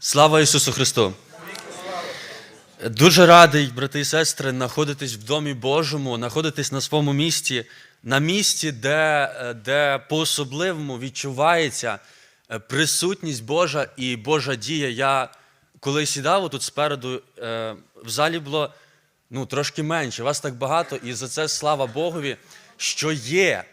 Слава Ісусу Христу! Дуже радий, брати і сестри, знаходитись в Домі Божому, знаходитись на своєму місці, на місці, де, де по-особливому відчувається е, присутність Божа і Божа дія. Я коли сідав тут спереду, е, в залі було ну, трошки менше, вас так багато, і за це слава Богові, що є.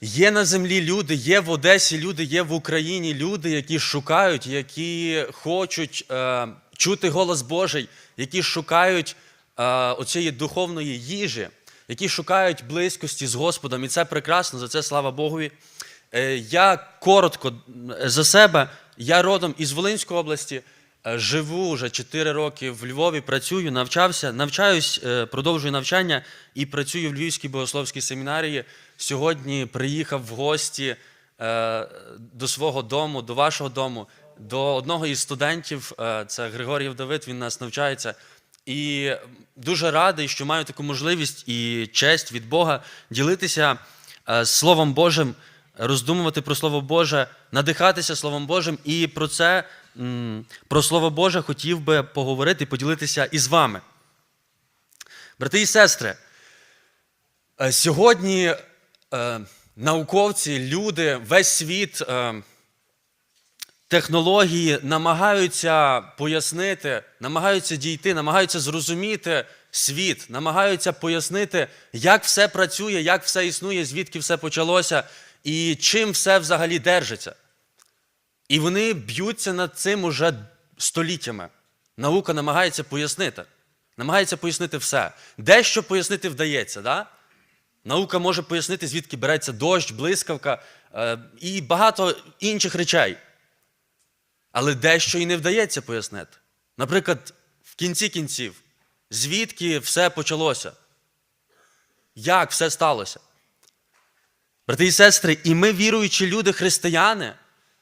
Є на землі люди, є в Одесі люди, є в Україні люди, які шукають, які хочуть е, чути голос Божий, які шукають е, оцієї духовної їжі, які шукають близькості з Господом. І це прекрасно, за це слава Богові. Е, я коротко е, за себе, я родом із Волинської області. е, Живу вже 4 роки в Львові, працюю, навчався, навчаюсь, е, продовжую навчання і працюю в Львівській богословській семінарії. Сьогодні приїхав в гості е, до свого дому, до вашого дому, до одного із студентів, е, це Григорій Давид, він нас навчається. І дуже радий, що маю таку можливість і честь від Бога ділитися е, Словом Божим, роздумувати про Слово Боже, надихатися Словом Божим. І про це, м, про Слово Боже, хотів би поговорити поділитися із вами. Брати і сестри, е, сьогодні е, науковці, люди, весь світ, е, технології намагаються пояснити, намагаються дійти, намагаються зрозуміти світ, намагаються пояснити, як все працює, як все існує, звідки все почалося і чим все взагалі держиться. І вони б'ються над цим уже століттями. Наука намагається пояснити. Намагається пояснити все. Дещо пояснити вдається. Да? Наука може пояснити, звідки береться дощ, блискавка е, і багато інших речей. Але дещо і не вдається пояснити. Наприклад, в кінці кінців, звідки все почалося? Як все сталося? Брати і сестри, і ми, віруючі люди, християни,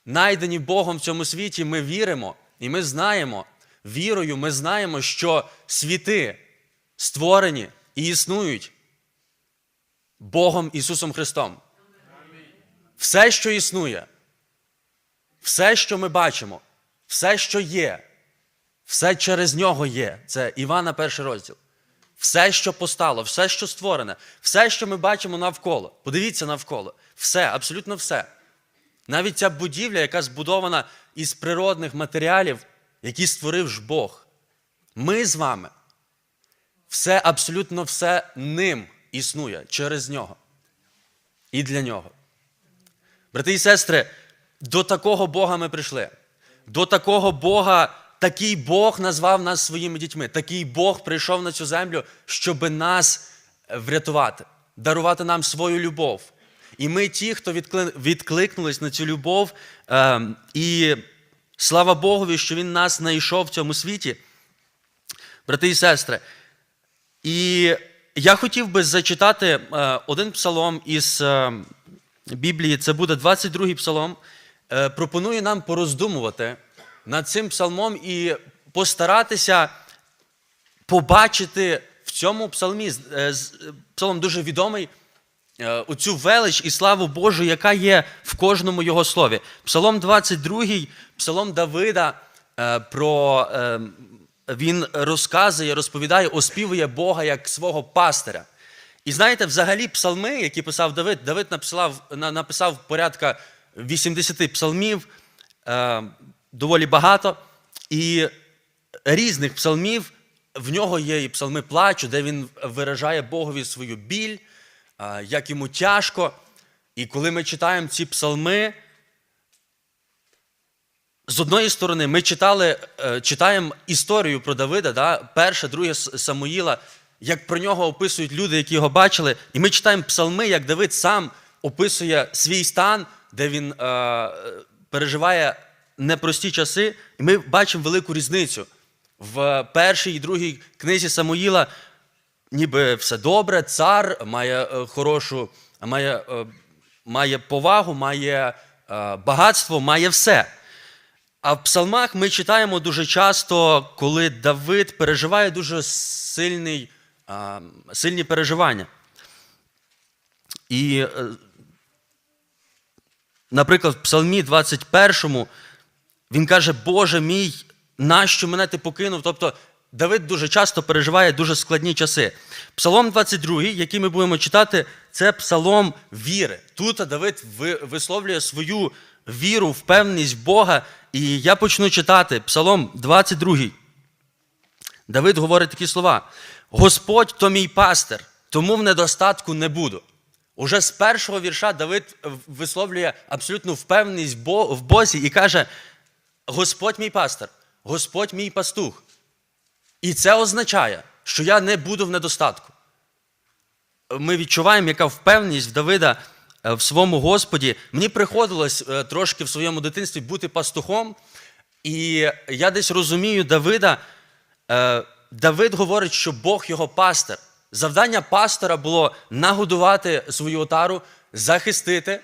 найдені Богом в цьому світі, ми віримо і ми знаємо, вірою ми знаємо, що світи створені і існують Богом Ісусом Христом. Все, що існує, все, що ми бачимо, все, що є, все через нього є. Це Івана перший розділ. Все, що постало, все, що створене, все, що ми бачимо навколо. Подивіться навколо. Все, абсолютно все. Навіть ця будівля, яка збудована із природних матеріалів, які створив ж Бог. Ми з вами. Все, абсолютно все ним існує через нього. І для нього. Брати і сестри, до такого Бога ми прийшли. До такого Бога, такий Бог назвав нас своїми дітьми. Такий Бог прийшов на цю землю, щоб нас врятувати, дарувати нам свою любов. І ми ті, хто відкликнулись на цю любов, ем, і слава Богові, що Він нас знайшов в цьому світі. Брати і сестри, і я хотів би зачитати е, один псалом із е, Біблії, це буде 22-й псалом. Е, пропоную нам пороздумувати над цим псалмом і постаратися побачити в цьому псалмі, псалом дуже відомий, оцю велич і славу Божу, яка є в кожному його слові. Псалом 22, псалом Давида про. Він розказує, розповідає, оспівує Бога як свого пастиря. І знаєте, взагалі, псалми, які писав Давид, Давид написав, написав порядка 80 псалмів, е, доволі багато. І різних псалмів в нього є і псалми плачу, де він виражає Богові свою біль, е, як йому тяжко. І коли ми читаємо ці псалми, з одної сторони, ми читали, е, читаємо історію про Давида, да? перше, друге Самуїла, як про нього описують люди, які його бачили. І ми читаємо псалми, як Давид сам описує свій стан, де він е, переживає непрості часи. І ми бачимо велику різницю. В першій і другій книзі Самуїла ніби все добре, цар має е, хорошу, має, е, має повагу, має багатство, має все. А в псалмах ми читаємо дуже часто, коли Давид переживає дуже сильний, сильні переживання. І, е, наприклад, в Псалмі 21 Він каже, Боже мій, нащо мене ти покинув? Тобто Давид дуже часто переживає дуже складні часи. Псалом 22, який ми будемо читати, це псалом віри. Тут Давид висловлює свою віру, впевненість Бога. І я почну читати Псалом 22. Давид говорить такі слова: Господь то мій пастир, тому в недостатку не буду. Уже з першого вірша Давид висловлює абсолютну впевненість в Бозі і каже: Господь мій пастир, Господь мій пастух. І це означає, що я не буду в недостатку. Ми відчуваємо, яка впевненість в Давида в своєму Господі. Мені приходилось е, трошки в своєму дитинстві бути пастухом, і я десь розумію Давида. Е, Давид говорить, що Бог його пастир. Завдання пастора було нагодувати свою отару, захистити,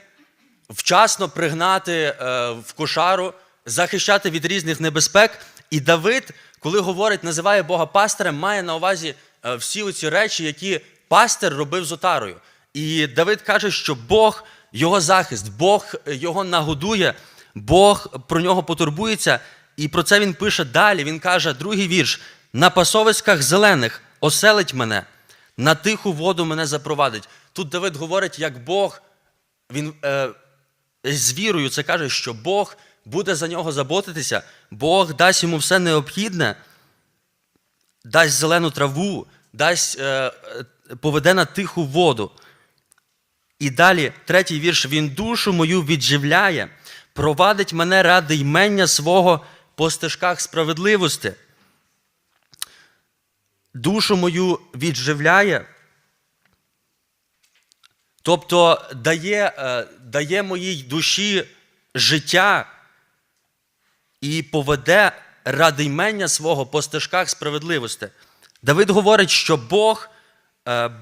вчасно пригнати е, в кошару, захищати від різних небезпек. І Давид, коли говорить, називає Бога пастирем, має на увазі е, всі оці речі, які пастир робив з отарою. І Давид каже, що Бог його захист, Бог його нагодує, Бог про нього потурбується. І про це він пише далі. Він каже, другий вірш: на пасовиськах зелених оселить мене, на тиху воду мене запровадить. Тут Давид говорить, як Бог він е, з вірою це каже, що Бог буде за нього заботитися, Бог дасть йому все необхідне, дасть зелену траву, дасть, е, е, поведе на тиху воду. І далі, третій вірш: Він душу мою відживляє, провадить мене ради ймення свого по стежках справедливості. Душу мою відживляє, тобто дає, е, дає моїй душі життя і поведе ради ймення свого по стежках справедливості. Давид говорить, що Бог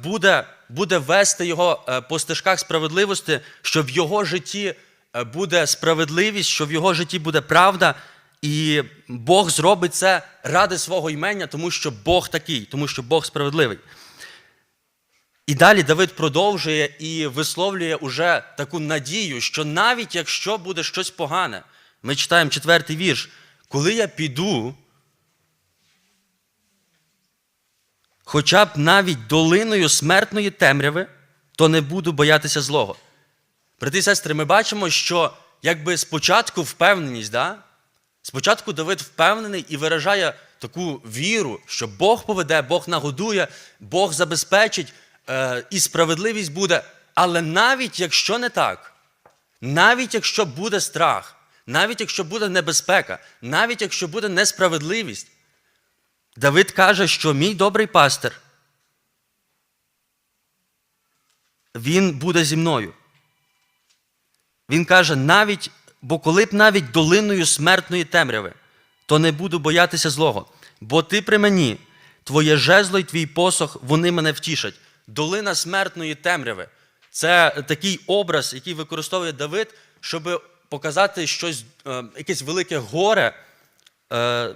буде, буде вести його е, по стежках справедливості, що в його житті е, буде справедливість, що в його житті буде правда, і Бог зробить це ради свого імення, тому що Бог такий, тому що Бог справедливий. І далі Давид продовжує і висловлює уже таку надію, що навіть якщо буде щось погане, ми читаємо четвертий вірш, коли я піду, хоча б навіть долиною смертної темряви, то не буду боятися злого. Брати і сестри, ми бачимо, що якби спочатку впевненість, да? спочатку Давид впевнений і виражає таку віру, що Бог поведе, Бог нагодує, Бог забезпечить, е, і справедливість буде. Але навіть якщо не так, навіть якщо буде страх, навіть якщо буде небезпека, навіть якщо буде несправедливість, Давид каже, що мій добрий пастир, він буде зі мною. Він каже, навіть, бо коли б навіть долиною смертної темряви, то не буду боятися злого, бо ти при мені, твоє жезло й твій посох, вони мене втішать. Долина смертної темряви це такий образ, який використовує Давид, щоб показати щось, е, якесь велике горе, е,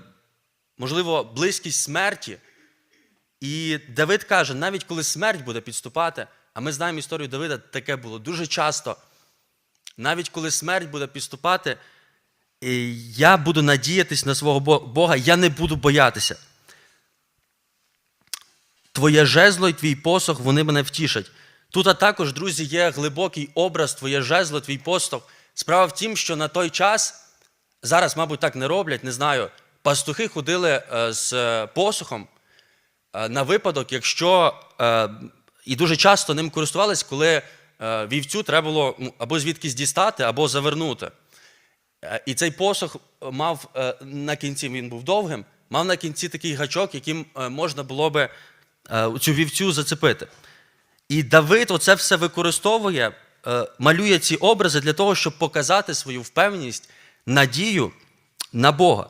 можливо, близькість смерті. І Давид каже, навіть коли смерть буде підступати, а ми знаємо історію Давида, таке було дуже часто. Навіть коли смерть буде підступати, я буду надіятись на свого Бога, я не буду боятися. Твоє жезло і твій посох, вони мене втішать. Тут а також, друзі, є глибокий образ, твоє жезло, твій посох. Справа в тім, що на той час, зараз, мабуть, так не роблять, не знаю, пастухи ходили е, з посохом е, на випадок, якщо е, і дуже часто ним користувались, коли вівцю треба було ну, або звідкись дістати, або завернути. І цей посох мав на кінці, він був довгим, мав на кінці такий гачок, яким можна було би цю вівцю зацепити. І Давид оце все використовує, малює ці образи для того, щоб показати свою впевненість, надію на Бога.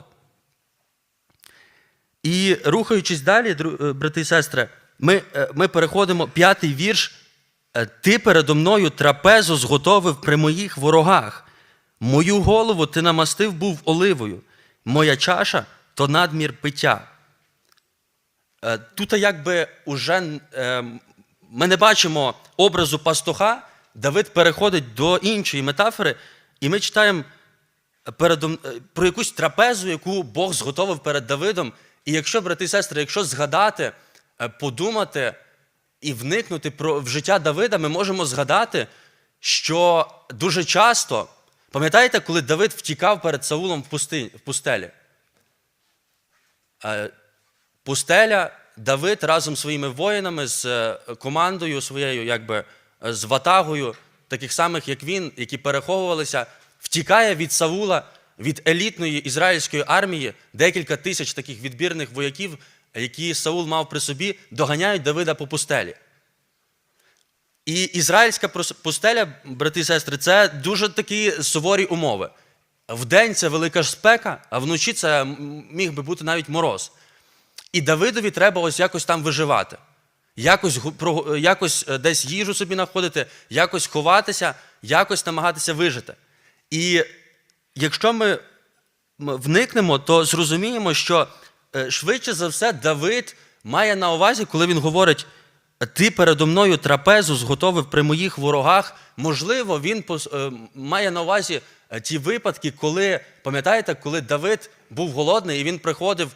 І рухаючись далі, е, брати і сестри, ми, е, ми переходимо п'ятий вірш. Е, Ти передо мною трапезу зготовив при моїх ворогах. Мою голову ти намастив був оливою, моя чаша то надмір пиття. Тут якби уже ми не бачимо образу пастуха, Давид переходить до іншої метафори, і ми читаємо про якусь трапезу, яку Бог зготовив перед Давидом. І якщо, брати і сестри, якщо згадати, е, подумати і вникнути про, в життя Давида, ми можемо згадати, що дуже часто, пам'ятаєте, коли Давид втікав перед Саулом в, пусти, в пустелі? Е, Пустеля, Давид разом зі своїми воїнами, з е, командою своєю, якби з ватагою, таких самих, як він, які переховувалися, втікає від Саула, від елітної ізраїльської армії, декілька тисяч таких відбірних вояків, які Саул мав при собі, доганяють Давида по пустелі. І ізраїльська пустеля, брати і сестри, це дуже такі суворі умови. Вдень це велика ж спека, а вночі це міг би бути навіть мороз. І Давидові треба ось якось там виживати, якось, якось е, десь їжу собі знаходити, якось ховатися, якось намагатися вижити. І якщо ми вникнемо, то зрозуміємо, що е, швидше за все Давид має на увазі, коли він говорить: ти передо мною трапезу зготовив при моїх ворогах. Можливо, він е, має на увазі е, ті випадки, коли, пам'ятаєте, коли Давид був голодний і він приходив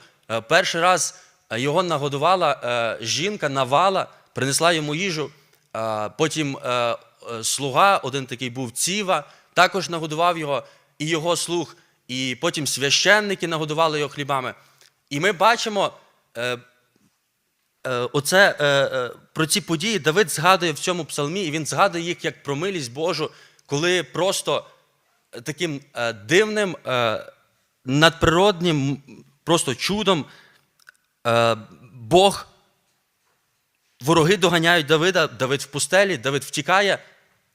перший раз, його нагодувала жінка, навала, принесла йому їжу. Потім слуга, один такий був Ціва, також нагодував його, і його слуг, і потім священники нагодували його хлібами. І ми бачимо. е, е, оце, е, е, про ці події Давид згадує в цьому псалмі, і він згадує їх як про милість Божу, коли просто таким е, дивним, е, надприроднім, просто чудом е, Бог. Вороги доганяють Давида, Давид в пустелі, Давид втікає,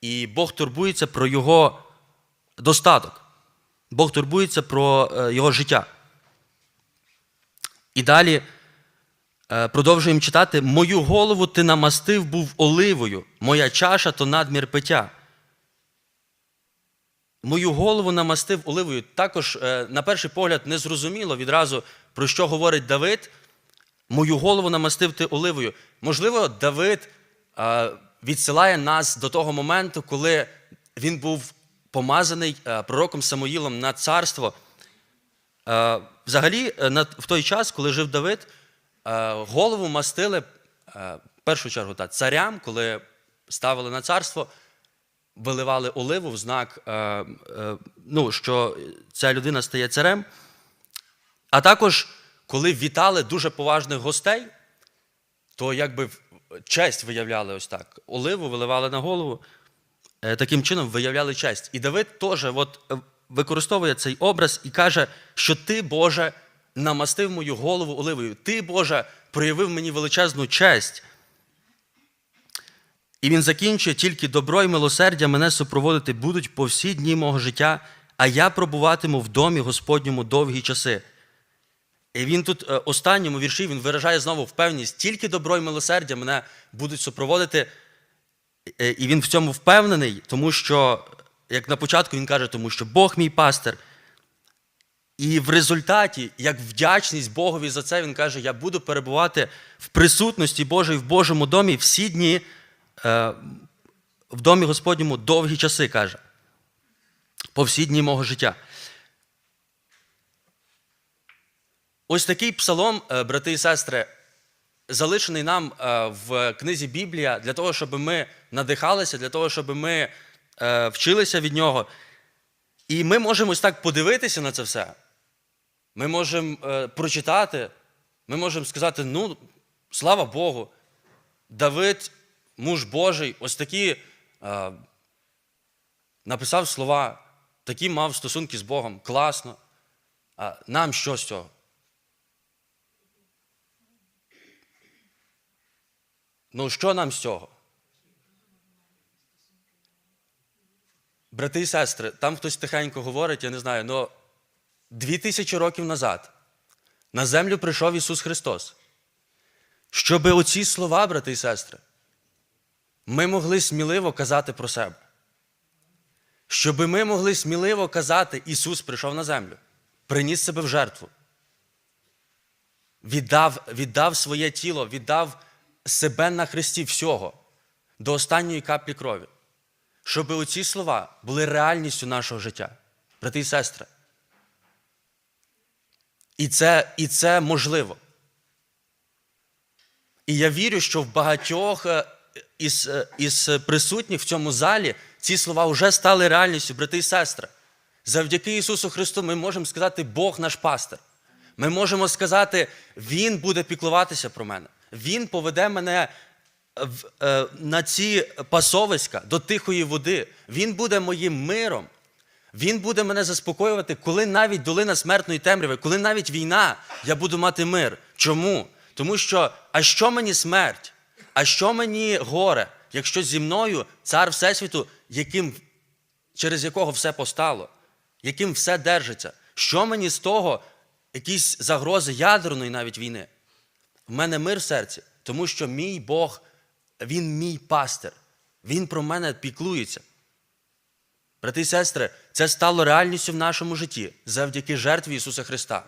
і Бог турбується про його достаток. Бог турбується про е, його життя. І далі Е, Продовжуємо читати: Мою голову ти намастив був оливою, моя чаша то надмір пиття. Мою голову намастив оливою. Також, е, на перший погляд, незрозуміло відразу, про що говорить Давид. Мою голову намастив ти оливою. Можливо, Давид відсилає нас до того моменту, коли він був помазаний е, пророком Самоїлом на царство. Е, Взагалі, е, в той час, коли жив Давид, голову мастили в першу чергу та, царям, коли ставили на царство, виливали оливу в знак, ну, що ця людина стає царем. А також, коли вітали дуже поважних гостей, то якби честь виявляли ось так. Оливу виливали на голову, таким чином виявляли честь. І Давид теж от, е, використовує цей образ і каже, що ти, Боже, намастив мою голову оливою. Ти, Боже, проявив мені величезну честь. І він закінчує тільки добро і милосердя мене супроводити будуть по всі дні мого життя, а я пробуватиму в домі Господньому довгі часи. І він тут е, останньому вірші він виражає знову впевненість, тільки добро і милосердя мене будуть супроводити. Е, І він в цьому впевнений, тому що, як на початку він каже, тому що Бог мій пастир. І в результаті, як вдячність Богові за це, він каже: Я буду перебувати в присутності Божої в Божому домі всі дні, е, в домі Господньому довгі часи, каже, по всі дні мого життя. Ось такий псалом, е, брати і сестри, залишений нам е, в книзі Біблія для того, щоб ми надихалися, для того, щоб ми е, вчилися від нього. І ми можемо ось так подивитися на це все. Ми можемо е, прочитати, ми можемо сказати: ну, слава Богу, Давид, муж Божий, ось такі написав слова, такі мав стосунки з Богом, класно. Нам що з цього? Ну, що нам з цього? Брати і сестри, там хтось тихенько говорить, я не знаю, але дві тисячі років назад на землю прийшов Ісус Христос. Щоби оці слова, брати і сестри, ми могли сміливо казати про себе. Щоби ми могли сміливо казати, Ісус прийшов на землю, приніс себе в жертву, віддав, віддав своє тіло, віддав себе на Христі всього до останньої каплі крові щоб оці слова були реальністю нашого життя. Брати і сестри, І це, і це можливо. І я вірю, що в багатьох е, із, е, із присутніх в цьому залі ці слова вже стали реальністю, брати і сестри. Завдяки Ісусу Христу ми можемо сказати, Бог наш пастир. Ми можемо сказати, Він буде піклуватися про мене. Він поведе мене в, е, на ці пасовиська до тихої води. Він буде моїм миром. Він буде мене заспокоювати, коли навіть долина смертної темряви, коли навіть війна, я буду мати мир. Чому? Тому що, а що мені смерть? А що мені горе, якщо зі мною цар Всесвіту, яким, через якого все постало, яким все держиться? Що мені з того, якісь загрози ядерної навіть війни? В мене мир в серці, тому що мій Бог, Він мій пастир. Він про мене піклується. Брати і сестри, це стало реальністю в нашому житті завдяки жертві Ісуса Христа.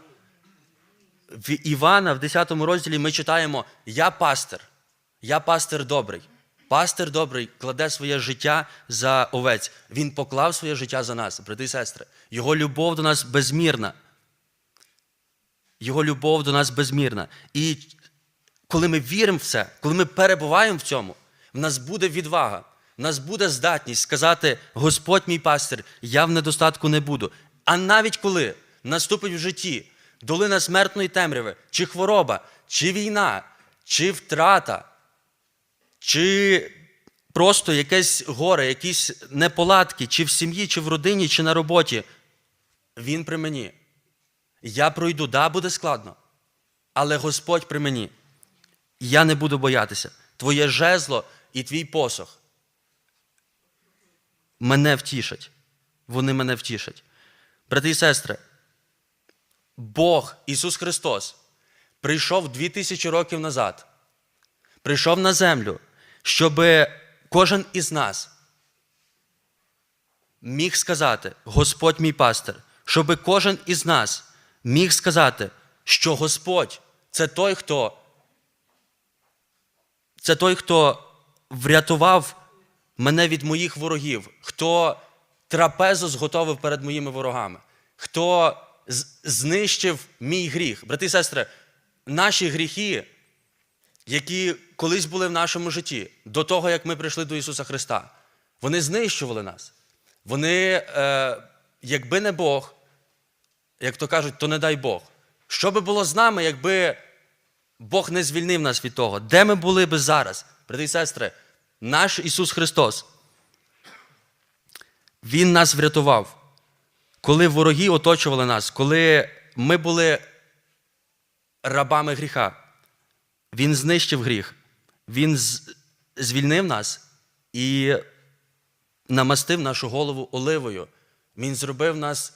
В Івана, в 10 розділі, ми читаємо: Я пастир, я пастир добрий. Пастир добрий кладе своє життя за овець. Він поклав своє життя за нас, брати і сестри. Його любов до нас безмірна. Його любов до нас безмірна. І коли ми віримо в це, коли ми перебуваємо в цьому, в нас буде відвага, в нас буде здатність сказати: Господь мій пастир, я в недостатку не буду. А навіть коли наступить в житті долина смертної темряви, чи хвороба, чи війна, чи втрата, чи просто якесь горе, якісь неполадки, чи в сім'ї, чи в родині, чи на роботі, він при мені. Я пройду, да, буде складно, але Господь при мені. Я не буду боятися. Твоє жезло і твій посох мене втішать. Вони мене втішать. Брати і сестри, Бог, Ісус Христос, прийшов 2000 років назад, прийшов на землю, щоб кожен із нас міг сказати, Господь мій пастир, щоб кожен із нас міг сказати, що Господь це той, хто це той, хто врятував мене від моїх ворогів, хто трапезу зготовив перед моїми ворогами, хто знищив мій гріх. Брати і сестри, наші гріхи, які колись були в нашому житті, до того, як ми прийшли до Ісуса Христа, вони знищували нас. Вони, е, якби не Бог, як то кажуть, то не дай Бог. Що би було з нами, якби Бог не звільнив нас від того? Де ми були би зараз? Брати і сестри, наш Ісус Христос, Він нас врятував. Коли вороги оточували нас, коли ми були рабами гріха, Він знищив гріх, Він звільнив нас і намастив нашу голову оливою. Він зробив нас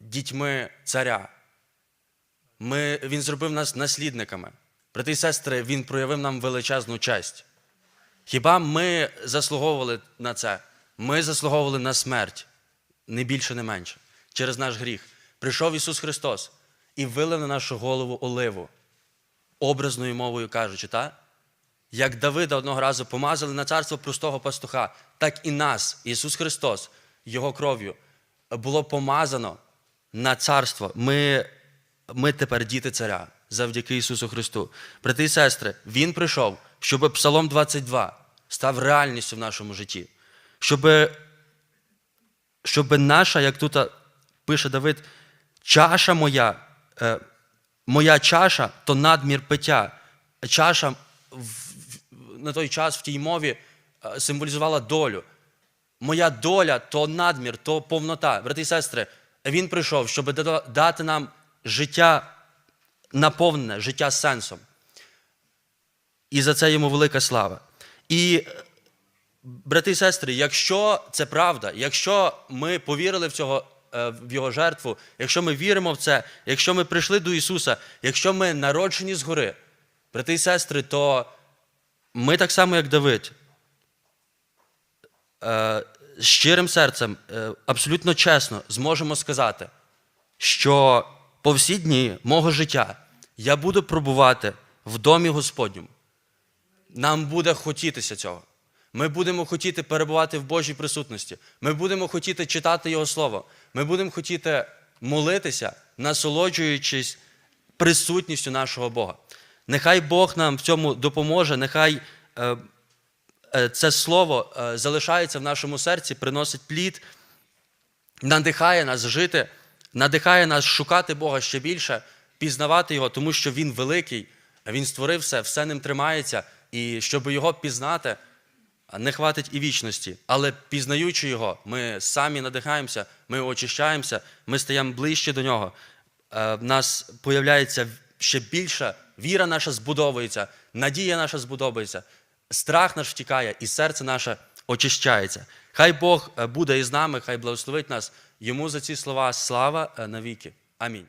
дітьми царя. Ми, він зробив нас наслідниками. Брати і сестри, він проявив нам величезну честь. Хіба ми заслуговували на це? Ми заслуговували на смерть, не більше, не менше, через наш гріх. Прийшов Ісус Христос і вилив на нашу голову оливу, образною мовою кажучи, та? як Давида одного разу помазали на царство простого пастуха, так і нас, Ісус Христос, Його кров'ю, було помазано на царство. Ми, ми тепер діти царя завдяки Ісусу Христу. Брати і сестри, Він прийшов, щоб Псалом 22 став реальністю в нашому житті. Щоб, щоб наша, як тут пише Давид, чаша моя, е, моя чаша то надмір пиття. Чаша на той час в тій мові е, символізувала долю. Моя доля то надмір, то повнота. Брати і сестри, він прийшов, щоб дати нам життя наповнене, життя сенсом. І за це йому велика слава. І, брати і сестри, якщо це правда, якщо ми повірили в цього. е, В його жертву, якщо ми віримо в це, якщо ми прийшли до Ісуса, якщо ми народжені згори, брати і сестри, то ми так само, як Давид, е, щирим серцем, е, абсолютно чесно зможемо сказати, що по всі дні мого життя я буду пробувати в домі Господньому. Нам буде хотітися цього. Ми будемо хотіти перебувати в Божій присутності. Ми будемо хотіти читати Його Слово. Ми будемо хотіти молитися, насолоджуючись присутністю нашого Бога. Нехай Бог нам в цьому допоможе, нехай е, е, це слово е, залишається в нашому серці, приносить плід, надихає нас жити, надихає нас шукати Бога ще більше, пізнавати Його, тому що Він великий, Він створив все, все ним тримається, і щоб його пізнати, не хватить і вічності. Але пізнаючи його, ми самі надихаємося, ми очищаємося, ми стаємо ближче до нього. Е, В нас появляється ще більша, віра наша збудовується, надія наша збудовується, страх наш втікає, і серце наше очищається. Хай Бог е, буде із нами, хай благословить нас. Йому за ці слова слава е, навіки. Амінь.